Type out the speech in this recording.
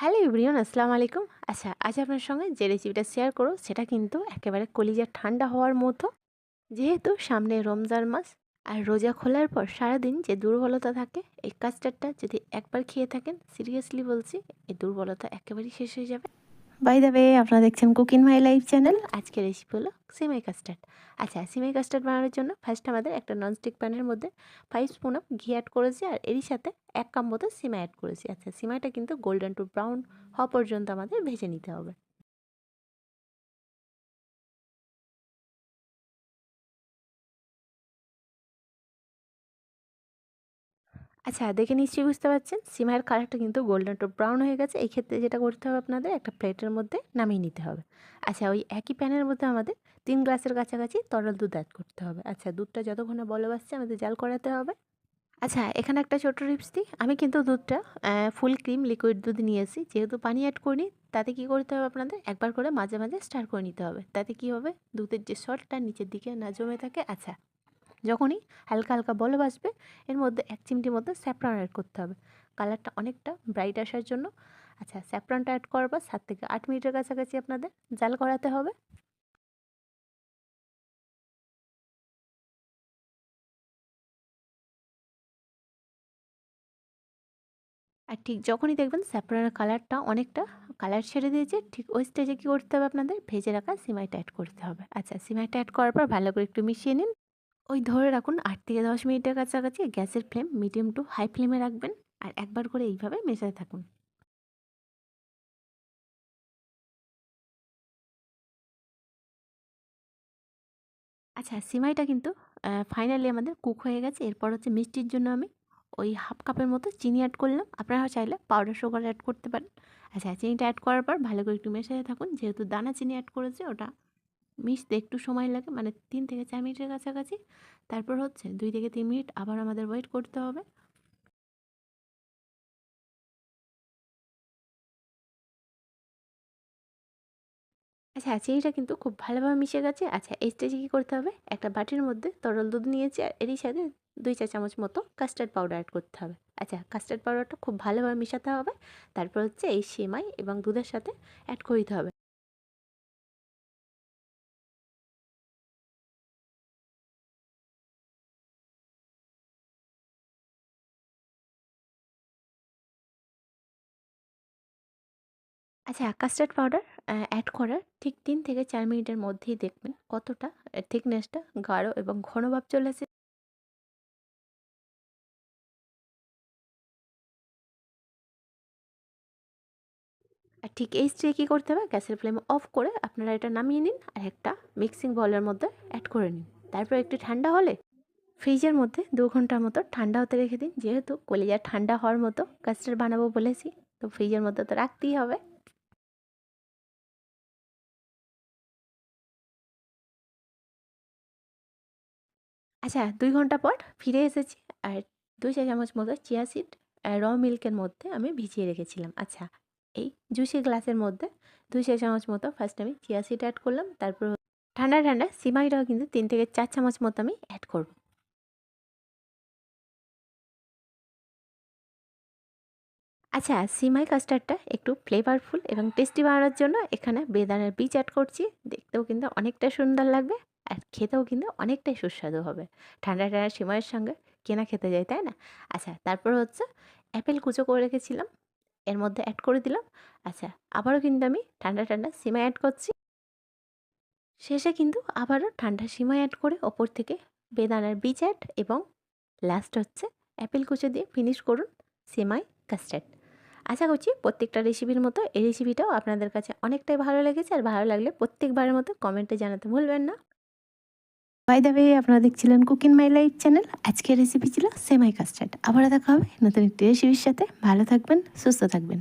Hello ইব্রিয়ন আসসালামু আলাইকুম। আচ্ছা আজ আপনার সঙ্গে যে রেসিপিটা শেয়ার করো সেটা কিন্তু একেবারে কলিজা ঠান্ডা হওয়ার মতো। যেহেতু সামনে রমজান মাস, আর রোজা খোলার পর সারাদিন যে দুর্বলতা থাকে, এই কাস্টার্ডটা যদি একবার খেয়ে থাকেন সিরিয়াসলি বলছি, এই দুর্বলতা একেবারেই শেষ হয়ে যাবে। বাই দ্য ওয়ে আপনারা দেখছেন কুকিং মাই লাইফ চ্যানেল। আজকের রেসিপি হলো সিমাই কাস্টার্ড আচ্ছা সিমাই কাস্টার্ড বানানোর জন্য ফার্স্ট আমাদের একটা ননস্টিক প্যানের মধ্যে five spoon of ghee add করেছি আর এরই সাথে এক কাপ মতো সিমাই অ্যাড করেছি। আচ্ছা সিমাইটা কিন্তু গোল্ডেন টু ব্রাউন হওয়া পর্যন্ত আমাদের ভেজে নিতে হবে। আচ্ছা দেখে নিশ্চয়ই বুঝতে পারছেন। সিমাইয়ের কালারটা কিন্তু গোল্ডেন টু ব্রাউন হয়ে গেছে। এই ক্ষেত্রে যেটা করতে হবে আপনাদের, একটা প্লেটের মধ্যে নামিয়ে নিতে হবে। আচ্ছা ওই একই প্যানের মধ্যে আমাদের তিন গ্লাসের কাছাকাছি তরল দুধ অ্যাড করতে হবে। আচ্ছা দুধটা যতক্ষণে বলো আসছে আমাদের জাল করাতে হবে। আচ্ছা এখানে একটা ছোটো টিপস দিই। আমি কিন্তু দুধটা ফুল ক্রিম লিকুইড দুধ নিয়েছি। যেহেতু পানি অ্যাড করিনি, তাতে কি করতে হবে আপনাদের? একবার করে মাঝে মাঝে স্টার করে নিতে হবে। তাতে কি হবে? দুধের যে সল্টটা নিচের দিকে না জমে থাকে। আচ্ছা যখনই হালকা হালকা বল আসবে, এর মধ্যে এক চিমটির মতো স্যাফরান অ্যাড করতে হবে। কালারটা অনেকটা ব্রাইট আসার জন্য। আচ্ছা স্যাফরানটা অ্যাড করার পর সাত থেকে আট মিনিটের কাছাকাছি আপনাদের জাল করাতে হবে। আর ঠিক যখনই দেখবেন স্যাফরানের কালারটা অনেকটা কালার ছেড়ে দিয়েছে, ঠিক ওই স্টেজে কী করতে হবে আপনাদের? ভেজে রাখা সিমাইটা অ্যাড করতে হবে। আচ্ছা সিমাইটা অ্যাড করার পর ভালো করে একটু মিশিয়ে নিন। ওই ধরে রাখুন আট থেকে দশ মিনিটের কাছাকাছি গ্যাসের ফ্লেম মিডিয়াম টু হাই ফ্লেমে রাখবেন আর একবার করে এইভাবে মেশাতে থাকুন। আচ্ছা সিমাইটা কিন্তু ফাইনালি আমাদের কুক হয়ে গেছে। এরপর হচ্ছে মিষ্টির জন্য আমি ওই হাফ কাপের মতো চিনি অ্যাড করলাম। আপনারা চাইলে পাউডার সুগার অ্যাড করতে পারেন। আচ্ছা চিনিটা অ্যাড করার পর ভালো করে একটু মেশাতে থাকুন। যেহেতু দানা চিনি অ্যাড করেছে, ওটা মিশতে একটু সময় লাগে। মানে তিন থেকে চার মিনিটের কাছাকাছি। তারপর হচ্ছে দুই থেকে তিন মিনিট আবার আমাদের ওয়েট করতে হবে। আচ্ছা চিনিটা কিন্তু খুব ভালোভাবে মিশে গেছে। আচ্ছা এই স্টেজে কী করতে হবে? একটা বাটির মধ্যে তরল দুধ নিয়েছি আর এরই সাথে দুই চা চামচ মতো কাস্টার্ড পাউডার অ্যাড করতে হবে। আচ্ছা কাস্টার্ড পাউডারটা খুব ভালোভাবে মিশাতে হবে। তারপর হচ্ছে এই সেমাই এবং দুধের সাথে অ্যাড করে দিতে হবে। আচ্ছা কাস্টার্ড পাউডার অ্যাড করার ঠিক তিন থেকে চার মিনিটের মধ্যেই দেখবেন কতটা থিকনেসটা গাঢ় এবং ঘন ভাব আর ঠিক এই স্ট্রে কী করতে হবে? গ্যাসের ফ্লেম অফ করে আপনারা এটা নামিয়ে নিন আর একটা মিক্সিং বলের মধ্যে অ্যাড করে নিন। তারপর একটু ঠান্ডা হলে ফ্রিজের মধ্যে দু ঘণ্টার মতো ঠান্ডা হতে রেখে দিন। যেহেতু কলিজা ঠান্ডা হওয়ার মতো কাস্টার্ড বানাবো বলেছি, তো ফ্রিজের মধ্যে তো রাখতেই হবে। আচ্ছা দুই ঘণ্টা পর ফিরে এসেছি আর দুই চা চামচ মতো চিয়া সিড র মিল্কের মধ্যে আমি ভিজিয়ে রেখেছিলাম। আচ্ছা এই জুসি গ্লাসের মধ্যে দুই চা চামচ মতো ফার্স্ট আমি চিয়া সিড অ্যাড করলাম। তারপর ঠান্ডা ঠান্ডা সিমাইটাও কিন্তু তিন থেকে চার চামচ মতো আমি অ্যাড করব। আচ্ছা সিমাই কাস্টার্ডটা একটু ফ্লেভারফুল এবং টেস্টি বানানোর জন্য এখানে বেদানার বীজ অ্যাড করছি। দেখতেও কিন্তু অনেকটা সুন্দর লাগবে। আর খেতেও কিন্তু অনেকটাই সুস্বাদু হবে। ঠান্ডা ঠান্ডা সিমাইয়ের সঙ্গে কেনা খেতে যায় তাই না? আচ্ছা তারপর হচ্ছে অ্যাপেল কুচো করে রেখেছিলাম, এর মধ্যে অ্যাড করে দিলাম। আচ্ছা আবারও কিন্তু আমি ঠান্ডা ঠান্ডা সিমাই অ্যাড করছি। শেষে কিন্তু আবারও ঠান্ডা সিমাই অ্যাড করে ওপর থেকে বেদানার বীজ অ্যাড এবং লাস্ট হচ্ছে অ্যাপেল কুচো দিয়ে ফিনিশ করুন সিমাই কাস্টার্ড আশা করছি প্রত্যেকটা রেসিপির মতো এই রেসিপিটাও আপনাদের কাছে অনেকটাই ভালো লেগেছে। আর ভালো লাগলে প্রত্যেকবারের মতো কমেন্টে জানাতে ভুলবেন না। বাই দ্য ওয়ে আপনারা দেখছিলেন কুকিং মাই লাইফ চ্যানেল আজকের রেসিপি ছিল সেমাই কাস্টার্ড আবার দেখা হবে নতুন একটি রেসিপির সাথে। ভালো থাকবেন, সুস্থ থাকবেন।